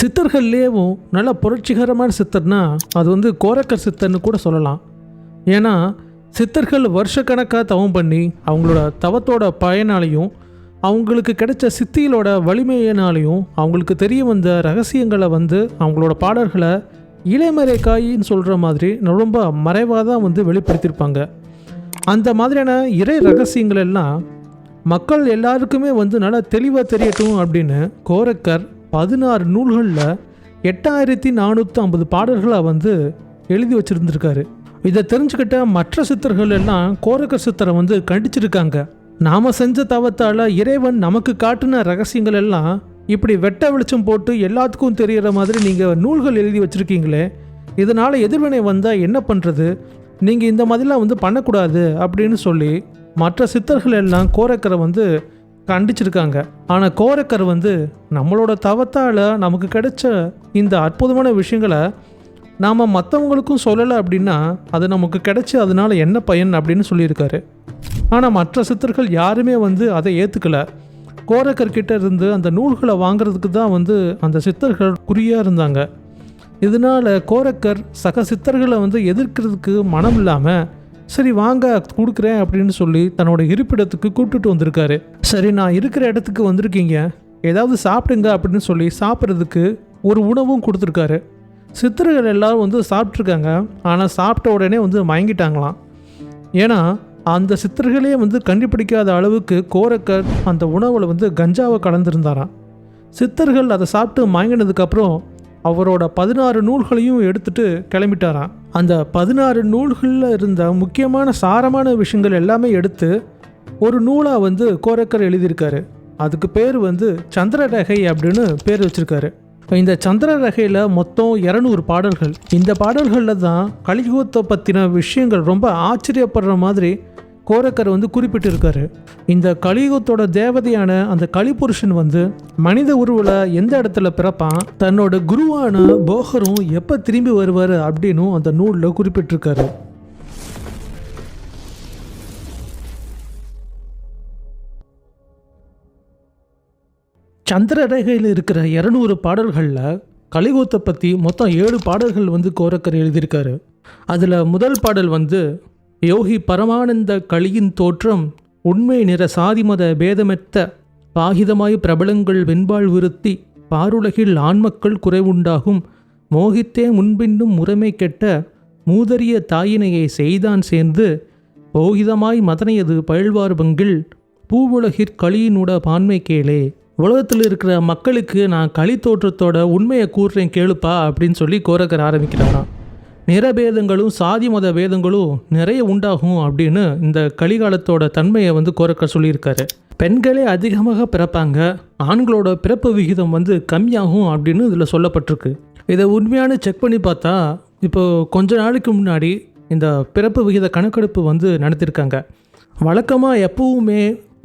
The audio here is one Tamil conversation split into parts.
சித்தர்கள்லேயும் நல்ல புரட்சிகரமான சித்தர்னா அது வந்து கோரக்கர் சித்தர்னு கூட சொல்லலாம். ஏன்னா சித்தர்கள் வருஷக்கணக்காக தவம் பண்ணி அவங்களோட தவத்தோட பயனாலையும் அவங்களுக்கு கிடைச்ச சித்திகளோட வலிமையினாலையும் அவங்களுக்கு தெரிய வந்த ரகசியங்களை வந்து அவங்களோட பாடல்களை இளைமறைக்காயின்னு சொல்கிற மாதிரி ரொம்ப மறைவாக தான் வந்து வெளிப்படுத்தியிருப்பாங்க. அந்த மாதிரியான இறை ரகசியங்கள் எல்லாம் மக்கள் எல்லாருக்குமே வந்து நல்லா தெளிவாக தெரியட்டும் அப்படின்னு கோரக்கர் பதினாறு நூல்களில் எட்டாயிரத்தி நானூற்றி ஐம்பது பாடல்களை வந்து எழுதி வச்சுருந்துருக்காரு. இதை தெரிஞ்சுக்கிட்ட மற்ற சித்தர்கள் எல்லாம் கோரக்கர் சித்தரை வந்து கண்டிச்சிருக்காங்க. நாம் செஞ்ச தவத்தால் இறைவன் நமக்கு காட்டின ரகசியங்கள் எல்லாம் இப்படி வெட்ட வெளிச்சம் போட்டு எல்லாத்துக்கும் தெரிகிற மாதிரி நீங்கள் நூல்கள் எழுதி வச்சுருக்கீங்களே. இதனால் எதிர்வினை வந்தால் என்ன பண்ணுறது நீங்கள் இந்த மாதிரிலாம் வந்து பண்ணக்கூடாது அப்படின்னு சொல்லி மற்ற சித்தர்கள் எல்லாம் கோரக்கரை வந்து கண்டிச்சிருக்காங்க. ஆனால் கோரக்கர் வந்து நம்மளோட தவத்தால் நமக்கு கிடைச்ச இந்த அற்புதமான விஷயங்களை நாம் மற்றவங்களுக்கும் சொல்லலை அப்படின்னா அது நமக்கு கிடைச்சி அதனால என்ன பயன் அப்படின்னு சொல்லியிருக்காரு. ஆனால் மற்ற சித்தர்கள் யாருமே வந்து அதை ஏற்றுக்கலை கோரக்கர்கிட்ட இருந்து அந்த நூல்களை வாங்குறதுக்கு தான் வந்து அந்த சித்தர்கள் குறியாக இருந்தாங்க. இதனால கோரக்கர் சக சித்தர்களை வந்து எதிர்க்கிறதுக்கு மனம் இல்லாமல் சரி வாங்க கொடுக்குறேன் அப்படின்னு சொல்லி தன்னோட இருப்பிடத்துக்கு கூப்பிட்டுட்டு வந்திருக்காரு. சரி நான் இருக்கிற இடத்துக்கு வந்திருக்கீங்க. ஏதாவது சாப்பிடுங்க அப்படின்னு சொல்லி சாப்பிட்றதுக்கு ஒரு உணவும் கொடுத்துருக்காரு. சித்தர்கள் எல்லாரும் வந்து சாப்பிட்ருக்காங்க ஆனால் சாப்பிட்ட உடனே வந்து மயங்கிட்டாங்களாம். ஏன்னா அந்த சித்தர்களே வந்து கண்டுபிடிக்காத அளவுக்கு கோரக்கர் அந்த உணவில் வந்து கஞ்சாவை கலந்துருந்தாராம். சித்தர்கள் அதை சாப்பிட்டு மயங்கினதுக்கப்புறம் அவரோட பதினாறு நூல்களையும் எடுத்துட்டு கிளம்பிட்டாராம். அந்த பதினாறு நூல்களில் இருந்த முக்கியமான சாரமான விஷயங்கள் எல்லாமே எடுத்து ஒரு நூலாக வந்து கோரக்கர் எழுதியிருக்காரு. அதுக்கு பேர் வந்து சந்திர ரகை அப்படின்னு பேர் வச்சுருக்காரு. இந்த சந்திர ரகையில் மொத்தம் இரநூறு பாடல்கள். இந்த பாடல்களில் தான் கலியுகத்தை பற்றின விஷயங்கள் ரொம்ப ஆச்சரியப்படுற மாதிரி கோரக்கர் வந்து குறிப்பிட்டிருக்காரு. இந்த கலியுகத்தோட தேவதையான அந்த கலிபுருஷன் வந்து மனித உருவில் எந்த இடத்துல பிறப்பான்? தன்னோட குருவான போகரும் எப்போ திரும்பி வருவார் அப்படின்னு அந்த நூலில் குறிப்பிட்டிருக்காரு. சந்திரரேகையில் இருக்கிற இரநூறு பாடல்களில் கலிகோத்தை பற்றி மொத்தம் ஏழு பாடல்கள் வந்து கோரக்கர் எழுதியிருக்காரு. அதில் முதல் பாடல் வந்து யோகி பரமானந்த களியின் தோற்றம் உண்மை நிற சாதிமத பேதமெத்த பாகிதமாய் பிரபலங்கள் வெண்பாள் விருத்தி பாருலகில் ஆண்மக்கள் குறைவுண்டாகும். மோகித்தே முன்பின்னும் முறைமை கெட்ட மூதறிய தாயினையை செய்தான் சேர்ந்து போகிதமாய் மதனையது பயில்வார் பங்கில் பூவுலகிற் களியினுட பான்மை கேளே. உலகத்தில் இருக்கிற மக்களுக்கு நான் களி தோற்றத்தோட உண்மையை கூறுறேன் கேளுப்பா அப்படின்னு சொல்லி கோரக்கர் ஆரம்பிக்கிறாராம். நிறபேதங்களும் சாதி மத பேதங்களும் நிறைய உண்டாகும் அப்படின்னு இந்த கலிகாலத்தோட தன்மையை வந்து கோரக்க சொல்லியிருக்காரு. பெண்களே அதிகமாக பிறப்பாங்க. ஆண்களோட பிறப்பு விகிதம் வந்து கம்மியாகும் அப்படின்னு இதில் சொல்லப்பட்டிருக்கு. இதை உண்மையான செக் பண்ணி பார்த்தா இப்போ கொஞ்ச நாளைக்கு முன்னாடி இந்த பிறப்பு விகித கணக்கெடுப்பு வந்து நடத்தியிருக்காங்க வழக்கமாக எப்பவுமே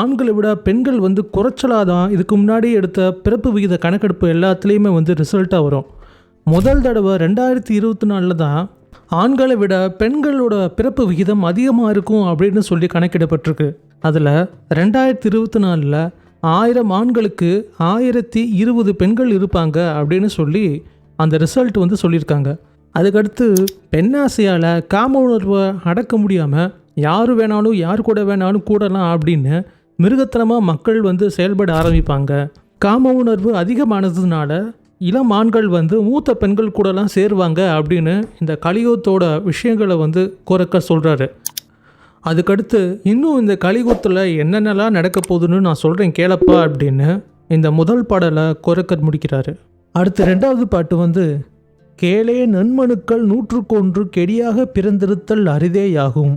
ஆண்களை விட பெண்கள் வந்து குறைச்சலாக தான் இதுக்கு முன்னாடி எடுத்த பிறப்பு விகித கணக்கெடுப்பு எல்லாத்துலேயுமே வந்து ரிசல்ட்டாக வரும். முதல் தடவை ரெண்டாயிரத்தி இருபத்தி நாலில் தான் ஆண்களை விட பெண்களோட பிறப்பு விகிதம் அதிகமாக இருக்கும் அப்படின்னு சொல்லி கணக்கிடப்பட்டிருக்கு. அதில் ரெண்டாயிரத்தி இருபத்தி நாலில் ஆயிரம் ஆண்களுக்கு ஆயிரத்தி இருபது பெண்கள் இருப்பாங்க அப்படின்னு சொல்லி அந்த ரிசல்ட் வந்து சொல்லியிருக்காங்க. அதுக்கடுத்து பெண்ணாசையால் காம உணர்வை அடக்க முடியாமல் யார் வேணாலும் யார் கூட வேணாலும் கூடலாம் அப்படின்னு மிருகத்தனமாக மக்கள் வந்து செயல்பட ஆரம்பிப்பாங்க. காம உணர்வு அதிகமானதுனால இளம் ஆண்கள் வந்து மூத்த பெண்கள் கூடலாம் சேருவாங்க அப்படின்னு இந்த கலியுகத்தோட விஷயங்களை வந்து கோரக்க சொல்கிறாரு அதுக்கடுத்து இன்னும் இந்த கலியுகத்தில் என்னென்னலாம் நடக்க போகுதுன்னு நான் சொல்கிறேன் கேளப்பா அப்படின்னு இந்த முதல் பாடலை கோரக்கர் முடிக்கிறாரு. அடுத்து ரெண்டாவது பாட்டு வந்து கேளே நன்மனுக்கள் நூற்றுக்கொன்று கெடியாக பிறந்திருத்தல் அரிதேயாகும்.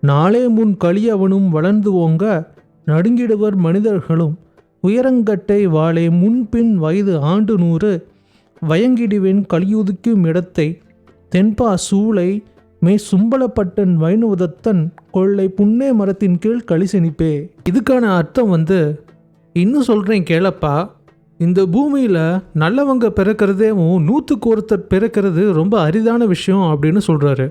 நாளே முன் களியவனும் வளர்ந்து ஓங்க நடுங்கிடுவர் மனிதர்களும். உயரங்கட்டை வாளே முன்பின் வயது ஆண்டு நூறு. வயங்கிடுவேன் கலியுதிக்கும் இடத்தை. தென்பா சூளை மே சும்பலப்பட்டன் வைணுவதத்தன் கொள்ளை புன்னே மரத்தின் கீழ் களிசெனிப்பே. இதுக்கான அர்த்தம் வந்து இன்னும் சொல்கிறேன் கேளப்பா. இந்த பூமியில் நல்லவங்க பிறக்கிறதேவும் நூற்றுக்கு ஒருத்தர் பிறக்கிறது ரொம்ப அரிதான விஷயம் அப்படின்னு சொல்கிறாரு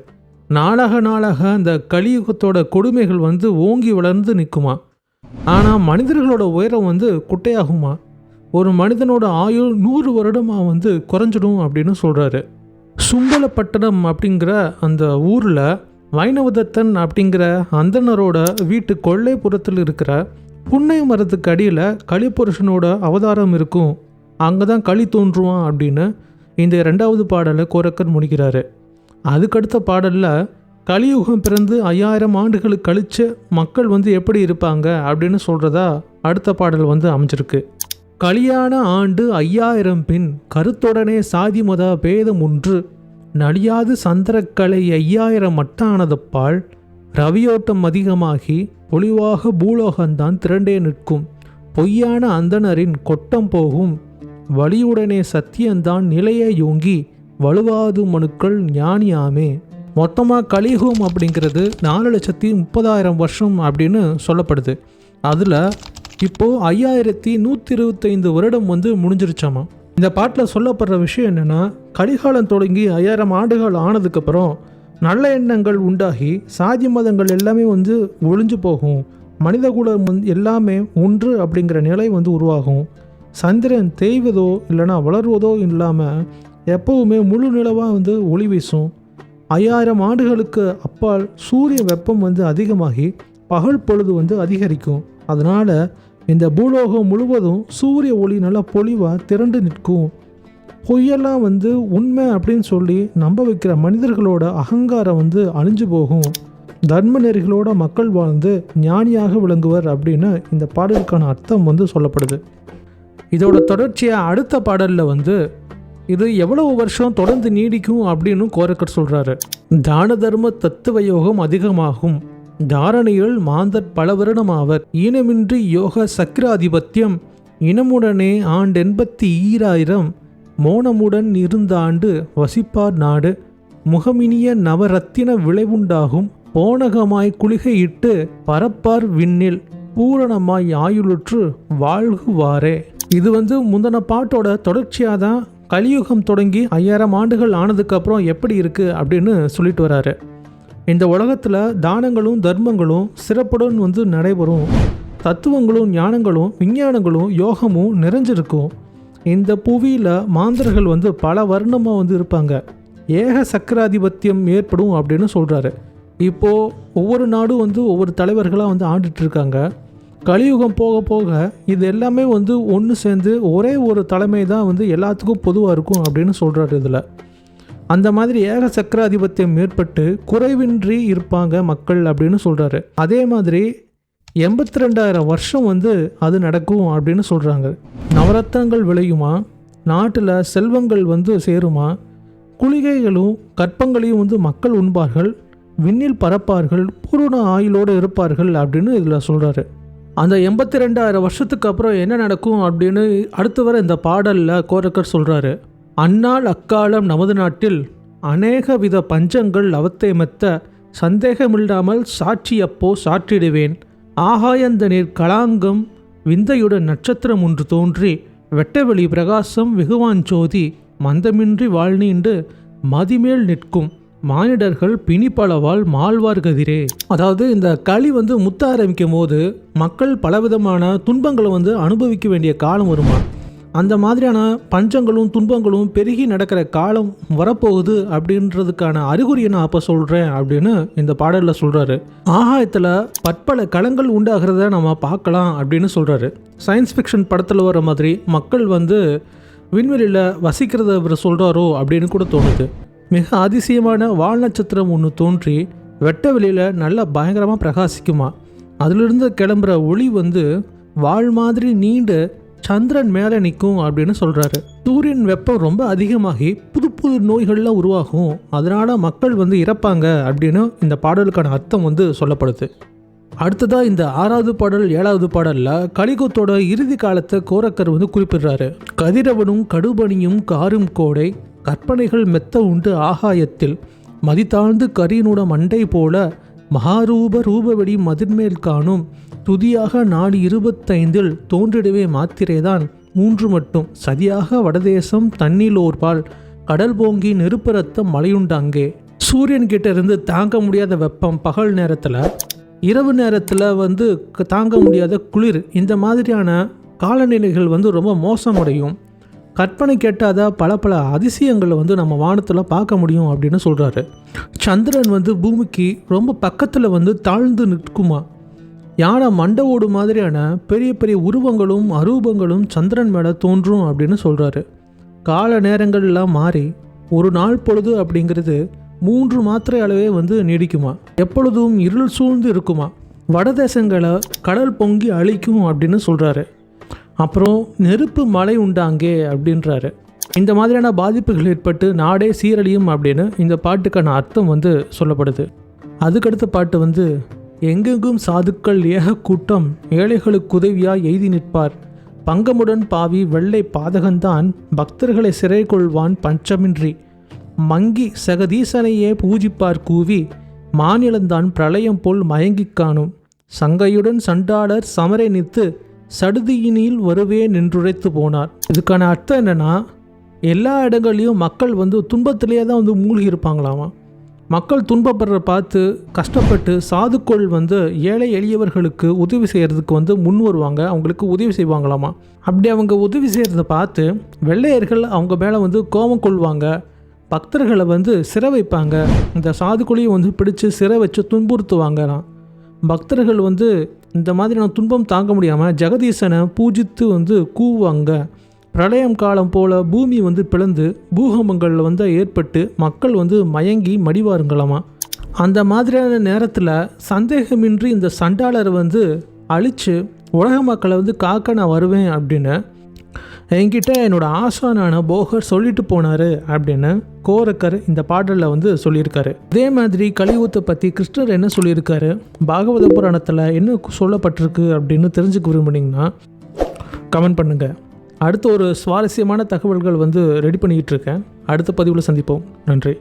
நாளாக நாளாக அந்த கலியுகத்தோட கொடுமைகள் வந்து ஓங்கி வளர்ந்து நிற்குமா ஆனால் மனிதர்களோட உயரம் வந்து குட்டையாகுமா? ஒரு மனிதனோட ஆயுள் நூறு வருடமாக வந்து குறைஞ்சிடும் அப்படின்னு சொல்கிறாரு சும்பலப்பட்டணம் அப்படிங்கிற அந்த ஊரில் வைணவதத்தன் அப்படிங்கிற அந்தனரோட வீட்டு கொள்ளைப்புறத்தில் இருக்கிற புன்னை மரத்துக்கு அடியில் களிப்புருஷனோட அவதாரம் இருக்கும். அங்கே தான் களி தோன்றுவான் அப்படின்னு இந்த ரெண்டாவது பாடலை கோரக்கர் முடிக்கிறாரு. அதுக்கடுத்த பாடலில் கலியுகம் பிறந்து ஐயாயிரம் ஆண்டுகள் கழிச்சு மக்கள் வந்து எப்படி இருப்பாங்க அப்படின்னு சொல்கிறதா அடுத்த பாடல் வந்து அமைஞ்சிருக்கு. கலியான ஆண்டு ஐயாயிரம் பின் கருத்துடனே சாதி மத பேதம் ஒன்று. நலியாது சந்திரக்கலை ஐயாயிரம் மட்டானதப்பால் ரவியோட்டம் அதிகமாகி பொலிவாக பூலோகந்தான் திரண்டே நிற்கும். பொய்யான அந்தணரின் கொட்டம் போகும். வழியுடனே சத்தியந்தான் நிலையை யோங்கி வலுவாது மனுக்கள் ஞானியாமே. மொத்தமாக கலியுகம் அப்படிங்கிறது நாலு லட்சத்தி முப்பதாயிரம் வருஷம் அப்படின்னு சொல்லப்படுது. அதில் இப்போது ஐயாயிரத்தி நூற்றி இருபத்தைந்து வருடம் வந்து முடிஞ்சிருச்சாமா? இந்த பாட்டில் சொல்லப்படுற விஷயம் என்னென்னா கலிகாலம் தொடங்கி ஐயாயிரம் ஆண்டுகள் ஆனதுக்கப்புறம் நல்ல எண்ணங்கள் உண்டாகி சாதி மதங்கள் எல்லாமே வந்து ஒளிஞ்சு போகும். மனிதகுலம் வந்து எல்லாமே ஒன்று அப்படிங்கிற நிலை வந்து உருவாகும். சந்திரன் தேய்வதோ இல்லைன்னா வளர்வதோ இல்லாமல் எப்போவுமே முழு நிலவாக வந்து ஒளி வீசும். ஐயாயிரம் ஆண்டுகளுக்கு அப்பால் சூரிய வெப்பம் வந்து அதிகமாகி பகல் பொழுது வந்து அதிகரிக்கும். அதனால் இந்த பூலோகம் முழுவதும் சூரிய ஒளி நல்லா பொலிவாக திரண்டு நிற்கும். பொய்யெல்லாம் வந்து உண்மை அப்படின்னு சொல்லி நம்ப வைக்கிற மனிதர்களோட அகங்காரம் வந்து அழிஞ்சு போகும். தர்ம நெறிகளோட மக்கள் வாழ்ந்து ஞானியாக விளங்குவர் அப்படின்னு இந்த பாடலுக்கான அர்த்தம் வந்து சொல்லப்படுது. இதோட தொடர்ச்சியாக அடுத்த பாடலில் வந்து இது எவ்வளவு வருஷம் தொடர்ந்து நீடிக்கும் அப்படின்னு கோரக்கர் சொல்கிறாரு தான தர்ம தத்துவ யோகம் அதிகமாகும். தாரணியில் மாந்தர் பல வருடம் ஆவர். ஈனமின்றி யோக சக்கராதிபத்தியம். இனமுடனே ஆண்டெண்பத்தி ஈராயிரம். மோனமுடன் இருந்த ஆண்டு வசிப்பார் நாடு. முகமினிய நவரத்தின விளைவுண்டாகும். போனகமாய் குளிகையிட்டு பரப்பார் விண்ணில். பூரணமாய் ஆயுளுற்று வாழ்குவாரே. இது வந்து முந்தின பாட்டோட தொடர்ச்சியாக தான் கலியுகம் தொடங்கி ஐயாயிரம் ஆண்டுகள் ஆனதுக்கப்புறம் எப்படி இருக்குது அப்படின்னு சொல்லிட்டு வராரு. இந்த உலகத்தில் தானங்களும் தர்மங்களும் சிறப்புடன் வந்து நடைபெறும். தத்துவங்களும் ஞானங்களும் விஞ்ஞானங்களும் யோகமும் நிறைஞ்சிருக்கும். இந்த புவியில் மாந்தர்கள் வந்து பல வர்ணமாக வந்து இருப்பாங்க. ஏக சக்கராதிபத்தியம் ஏற்படும் அப்படின்னு சொல்கிறாரு இப்போது ஒவ்வொரு நாடும் வந்து ஒவ்வொரு தலைவர்களாக வந்து ஆண்டுட்டு இருக்காங்க. கலியுகம் போக போக இது எல்லாமே வந்து ஒன்று சேர்ந்து ஒரே ஒரு தலைமை தான் வந்து எல்லாத்துக்கும் பொதுவாக இருக்கும் அப்படின்னு சொல்கிறாரு இதில். அந்த மாதிரி ஏக சக்கராதிபத்தியம் ஏற்பட்டு குறைவின்றி இருப்பாங்க மக்கள் அப்படின்னு சொல்கிறாரு அதே மாதிரி எண்பத்தி ரெண்டாயிரம் வருஷம் வந்து அது நடக்கும் அப்படின்னு சொல்கிறாங்க நவரத்னங்கள் விளையுமா? நாட்டில் செல்வங்கள் வந்து சேருமா? குளிகைகளும் கற்பங்களையும் வந்து மக்கள் உண்பார்கள் விண்ணில் பறப்பார்கள் பூரண ஆயுளோடு இருப்பார்கள் அப்படின்னு இதில் சொல்கிறாரு அந்த எண்பத்தி ரெண்டாயிரம் வருஷத்துக்கு அப்புறம் என்ன நடக்கும் அப்படின்னு அடுத்து வர இந்த பாடலில் கோரக்கர் சொல்கிறாரு அந்நாள் அக்காலம் நமது நாட்டில் அநேக வித பஞ்சங்கள் அவத்தை மெத்த சந்தேகமில்லாமல் சாட்சியப்போ சாற்றிடுவேன். ஆகாயந்தனிற் கலாங்கம் விந்தையுடன் நட்சத்திரம் ஒன்று தோன்றி வெட்டவெளி பிரகாசம் வெகுவாஞ்சோதி மந்தமின்றி வாழ்நீண்டு மதிமேல் நிற்கும். மானிடர்கள் பிணிப்பளவால் மாழ்வார் கதிரே அதாவது இந்த களி வந்து முத்த ஆரம்பிக்கும் போது மக்கள் பலவிதமான துன்பங்களை வந்து அனுபவிக்க வேண்டிய காலம் வருமா? அந்த மாதிரியான பஞ்சங்களும் துன்பங்களும் பெருகி நடக்கிற காலம் வரப்போகுது அப்படின்றதுக்கான அறிகுறியை நான் அப்போ சொல்கிறேன் அப்படின்னு இந்த பாடலில் சொல்கிறாரு ஆகாயத்தில் பற்பல களங்கள் உண்டாகிறத நம்ம பார்க்கலாம் அப்படின்னு சொல்கிறாரு சயின்ஸ் ஃபிக்ஷன் படத்தில் வர மாதிரி மக்கள் வந்து விண்வெளியில் வசிக்கிறத இவர் சொல்கிறாரோ அப்படின்னு கூட தோணுது. மிக அதிசயமான வால் நட்சத்திரம் ஒன்று தோன்றி வெட்ட வெளியில் நல்லா பயங்கரமாக பிரகாசிக்குமா. அதிலிருந்து கிளம்புற ஒளி வந்து வால் மாதிரி நீண்டு சந்திரன் மேலே நிற்கும் அப்படின்னு சொல்கிறாரு சூரியன் வெப்பம் ரொம்ப அதிகமாகி புது புது நோய்கள்லாம் உருவாகும். அதனால் மக்கள் வந்து இறப்பாங்க அப்படின்னு இந்த பாடலுக்கான அர்த்தம் வந்து சொல்லப்படுது. அடுத்ததாக இந்த ஆறாவது பாடல் ஏழாவது பாடலில் கலிகத்தோட இறுதி காலத்தை கோரக்கர் வந்து குறிப்பிடுறாரு. கதிரவனும் கடுபனியும் காரும் கோடை கற்பனைகள் மெத்த உண்டு ஆகாயத்தில். மதித்தாழ்ந்து கரியனுட மண்டை போல மகாரூப ரூபவெடி மதிர்மேல் காணும். துதியாக நாடு இருபத்தைந்தில் தோன்றிடவே மாத்திரேதான். மூன்று மட்டும். சதியாக வடதேசம் தண்ணிலோர்பால் கடல் பொங்கி நெருப்பு ரத்தம் மழையுண்டாங்கே சூரியன் கிட்ட இருந்து தாங்க முடியாத வெப்பம் பகல் நேரத்தில். இரவு நேரத்தில் வந்து தாங்க முடியாத குளிர். இந்த மாதிரியான காலநிலைகள் வந்து ரொம்ப மோசமடையும். கற்பனை கேட்டாத பல பல அதிசயங்களை வந்து நம்ம வானத்தில் பார்க்க முடியும் அப்படின்னு சொல்கிறாரு சந்திரன் வந்து பூமிக்கு ரொம்ப பக்கத்தில் வந்து தாழ்ந்து நிற்குமா? யானை மண்டை ஓடு மாதிரியான பெரிய பெரிய உருவங்களும் அரூபங்களும் சந்திரன் மேலே தோன்றும் அப்படின்னு சொல்கிறாரு கால நேரங்கள்லாம் மாறி ஒரு நாள் பொழுது அப்படிங்கிறது மூன்று மாத்திரை அளவே வந்து நீடிக்குமா? எப்பொழுதும் இருள் சூழ்ந்து இருக்குமா? வடதேசங்களை கடல் பொங்கி அழிக்கும் அப்படின்னு சொல்கிறாரு அப்புறம் நெருப்பு மழை உண்டாங்கே அப்படின்றாரு. இந்த மாதிரியான பாதிப்புகள் ஏற்பட்டு நாடே சீரழியும் அப்படின்னு இந்த பாட்டுக்கான அர்த்தம் வந்து சொல்லப்படுது. அதுக்கடுத்த பாட்டு வந்து எங்கெங்கும் சாதுக்கள் ஏக கூட்டம் ஏழைகளுக்கு உதவியாக எய்தி நிற்பார். பங்கமுடன் பாவி வெள்ளை பாதகன்தான் பக்தர்களை சிறை கொள்வான் பஞ்சமின்றி. மங்கி சகதீசனையே பூஜிப்பார் கூவி மாநிலந்தான் பிரளயம் போல் மயங்கிக் காணும். சங்கையுடன் சண்டாளர் சமரை நித்து சடுதியினில் வருவே நின்றுரைத்து போனார். இதுக்கான அர்த்தம் என்னென்னா எல்லா இடங்கள்லையும் மக்கள் வந்து துன்பத்திலேயே தான் வந்து மூழ்கி இருப்பாங்களாமா மக்கள் துன்பப்படுற பார்த்து கஷ்டப்பட்டு சாதுக்கள் வந்து ஏழை எளியவர்களுக்கு உதவி செய்கிறதுக்கு வந்து முன் வருவாங்க அவங்களுக்கு உதவி செய்வாங்களாமா? அப்படி அவங்க உதவி செய்கிறத பார்த்து வெள்ளையர்கள் அவங்க மேலே வந்து கோபம் கொள்வாங்க பக்தர்களை வந்து சிறை வைப்பாங்க இந்த சாதுக்குழியை வந்து பிடிச்சு சிறை வச்சு துன்புறுத்துவாங்கலாம் பக்தர்கள் வந்து இந்த மாதிரியான துன்பம் தாங்க முடியாமல் ஜெகதீசனை பூஜித்து வந்து கூவாங்க பிரளயம் காலம் போல பூமி வந்து பிளந்து பூகம்பங்களில் வந்து ஏற்பட்டு மக்கள் வந்து மயங்கி மடிவாருங்களாமா. அந்த மாதிரியான நேரத்தில் சந்தேகமின்றி இந்த சண்டாளரை வந்து அழித்து உலக மக்களை வந்து காக்க நான் வருவேன் அப்படின்னு என்கிட்ட என்னோட ஆசானான போகர் சொல்லிட்டு போனாரு அப்படின்னு கோரக்கர் இந்த பாடலில் வந்து சொல்லியிருக்காரு. அதே மாதிரி கலியுகத்தை பற்றி கிருஷ்ணர் என்ன சொல்லியிருக்காரு? பாகவத புராணத்தில் என்ன சொல்லப்பட்டிருக்கு அப்படின்னு தெரிஞ்சுக்க விரும்புனீங்கன்னா கமெண்ட் பண்ணுங்கள் அடுத்து ஒரு சுவாரஸ்யமான தகவல்கள் வந்து ரெடி பண்ணிக்கிட்டு இருக்கேன். அடுத்த பதிவில் சந்திப்போம். நன்றி.